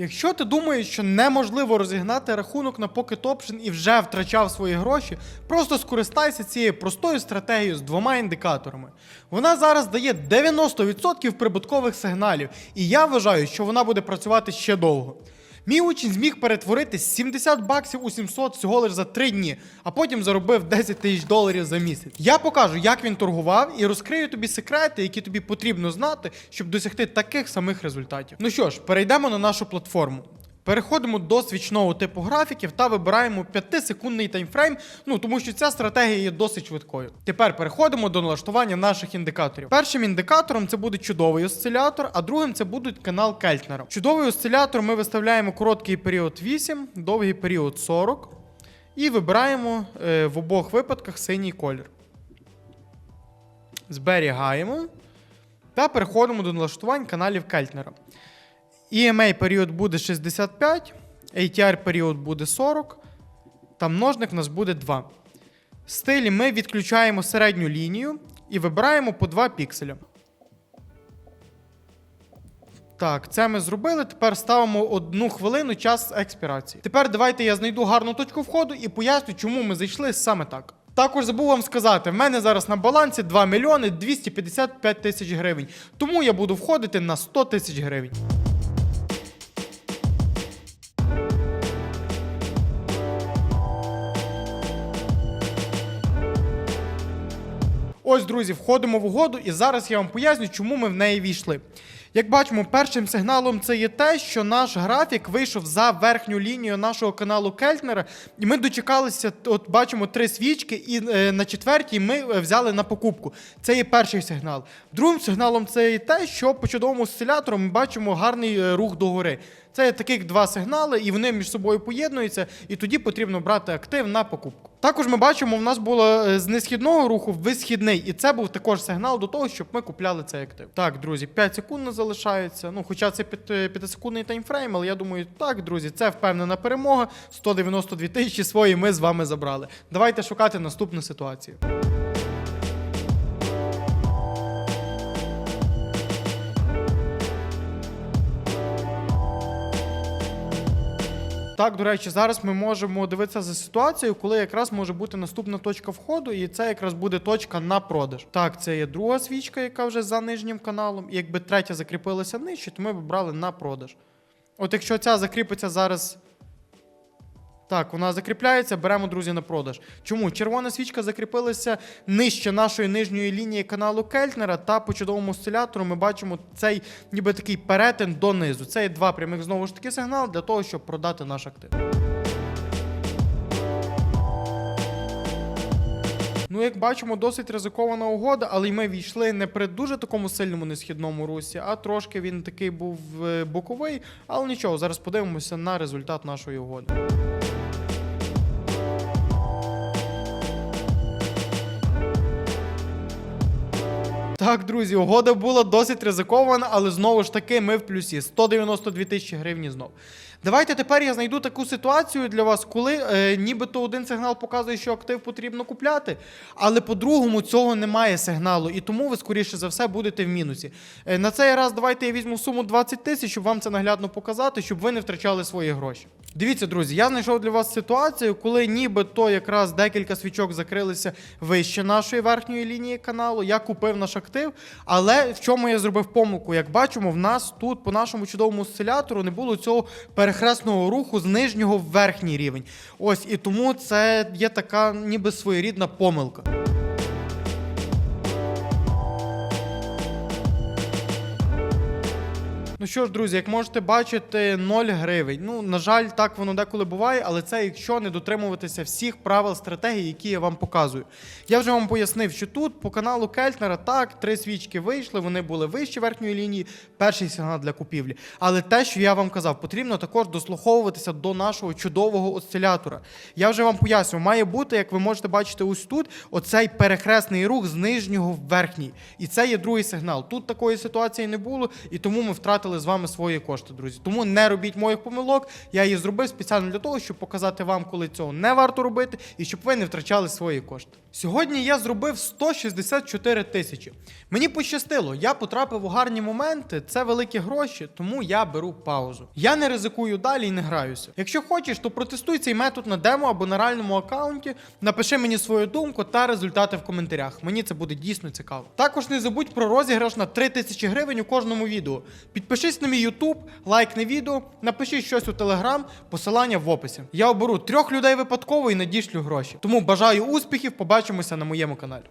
Якщо ти думаєш, що неможливо розігнати рахунок на Pocket Option і вже втрачав свої гроші, просто скористайся цією простою стратегією з двома індикаторами. Вона зараз дає 90% прибуткових сигналів, і я вважаю, що вона буде працювати ще довго. Мій учень зміг перетворити з 70 баксів у 700 всього лише за 3 дні, а потім заробив 10 тисяч доларів за місяць. Я покажу, як він торгував, і розкрию тобі секрети, які тобі потрібно знати, щоб досягти таких самих результатів. Ну що ж, перейдемо на нашу платформу. Переходимо до свічного типу графіків та вибираємо 5-секундний таймфрейм, ну тому що ця стратегія є досить швидкою. Тепер переходимо до налаштування наших індикаторів. Першим індикатором це буде чудовий осцилятор, а другим це буде канал Кельтнера. Чудовий осцилятор ми виставляємо короткий період 8, довгий період 40 і вибираємо е, в обох випадках синій колір. Зберігаємо та переходимо до налаштувань каналів Кельтнера. EMA період буде 65, ATR період буде 40, та множник у нас буде 2. В стилі ми відключаємо середню лінію і вибираємо по 2 пікселя. Так, це ми зробили. Тепер ставимо одну хвилину час експірації. Тепер давайте я знайду гарну точку входу і поясню, чому ми зайшли саме так. Також забув вам сказати, в мене зараз на балансі 2 мільйони 255 тисяч гривень. Тому я буду входити на 100 тисяч гривень. Ось, друзі, входимо в угоду, і зараз я вам поясню, чому ми в неї війшли. Як бачимо, першим сигналом це є те, що наш графік вийшов за верхню лінію нашого каналу Кельтнера, і ми дочекалися, от бачимо три свічки, і е, на четвертій ми е, взяли на покупку. Це є перший сигнал. Другим сигналом це є те, що по чудовому осцилятору ми бачимо гарний е, рух догори. Це таких два сигнали, і вони між собою поєднуються, і тоді потрібно брати актив на покупку. Також ми бачимо, в нас було е, з несхідного руху висхідний, і це був також сигнал до того, щоб ми купляли цей актив. Так, друзі, 5 секунд не залишається. Ну, хоча це 5-секундний таймфрейм, але я думаю, так, друзі, це впевнена перемога. 192 тисячі свої ми з вами забрали. Давайте шукати наступну ситуацію. Так, до речі, зараз ми можемо дивитися за ситуацією, коли якраз може бути наступна точка входу, і це якраз буде точка на продаж. Так, це є друга свічка, яка вже за нижнім каналом. І якби третя закріпилася нижче, то ми б брали на продаж. От якщо ця закріпиться зараз. Так, вона закріпляється, беремо, друзі, на продаж. Чому? Червона свічка закріпилася нижче нашої нижньої лінії каналу Кельтнера, та по чудовому осцилятору ми бачимо цей ніби такий перетин донизу. Це є два прямих знову ж таки сигнал для того, щоб продати наш актив. Ну, як бачимо, досить ризикована угода, але й ми війшли не при дуже такому сильному несхідному русі, а трошки він такий був е, боковий. Але нічого, зараз подивимося на результат нашої угоди. Так, друзі, угода була досить ризикована, але знову ж таки ми в плюсі 192 тисячі гривень знов. Давайте тепер я знайду таку ситуацію для вас, коли е, нібито один сигнал показує, що актив потрібно купляти, але по-другому цього немає сигналу, і тому ви, скоріше за все, будете в мінусі. Е, на цей раз давайте я візьму суму 20 тисяч, щоб вам це наглядно показати, щоб ви не втрачали свої гроші. Дивіться, друзі, я знайшов для вас ситуацію, коли нібито якраз декілька свічок закрилися вище нашої верхньої лінії каналу. Я купив наш актив, але в чому я зробив помилку? Як бачимо, в нас тут по нашому чудовому осцилятору не було цього перехресного руху з нижнього в верхній рівень. Ось і тому це є така ніби своєрідна помилка. Ну що ж, друзі, як можете бачити, 0 гривень. Ну, на жаль, так воно деколи буває, але це якщо не дотримуватися всіх правил стратегії, які я вам показую. Я вже вам пояснив, що тут по каналу Кельтнера так, три свічки вийшли, вони були вище верхньої лінії, перший сигнал для купівлі. Але те, що я вам казав, потрібно також дослуховуватися до нашого чудового осцилятора. Я вже вам поясню, має бути, як ви можете бачити, ось тут оцей перехресний рух з нижнього в верхній. І це є другий сигнал. Тут такої ситуації не було, і тому ми втратили втратили з вами свої кошти, друзі. Тому не робіть моїх помилок. Я її зробив спеціально для того, щоб показати вам, коли цього не варто робити, і щоб ви не втрачали свої кошти. Сьогодні я зробив 164 тисячі. Мені пощастило, я потрапив у гарні моменти, це великі гроші, тому я беру паузу. Я не ризикую далі і не граюся. Якщо хочеш, то протестуй цей метод на демо або на реальному аккаунті. Напиши мені свою думку та результати в коментарях. Мені це буде дійсно цікаво. Також не забудь про розіграш на 3000 гривень у кожному відео. Підпишись на мій YouTube, лайкни відео, напиши щось у Telegram, посилання в описі. Я оберу трьох людей випадково і надішлю гроші. Тому бажаю успіхів, побачимося на моєму каналі.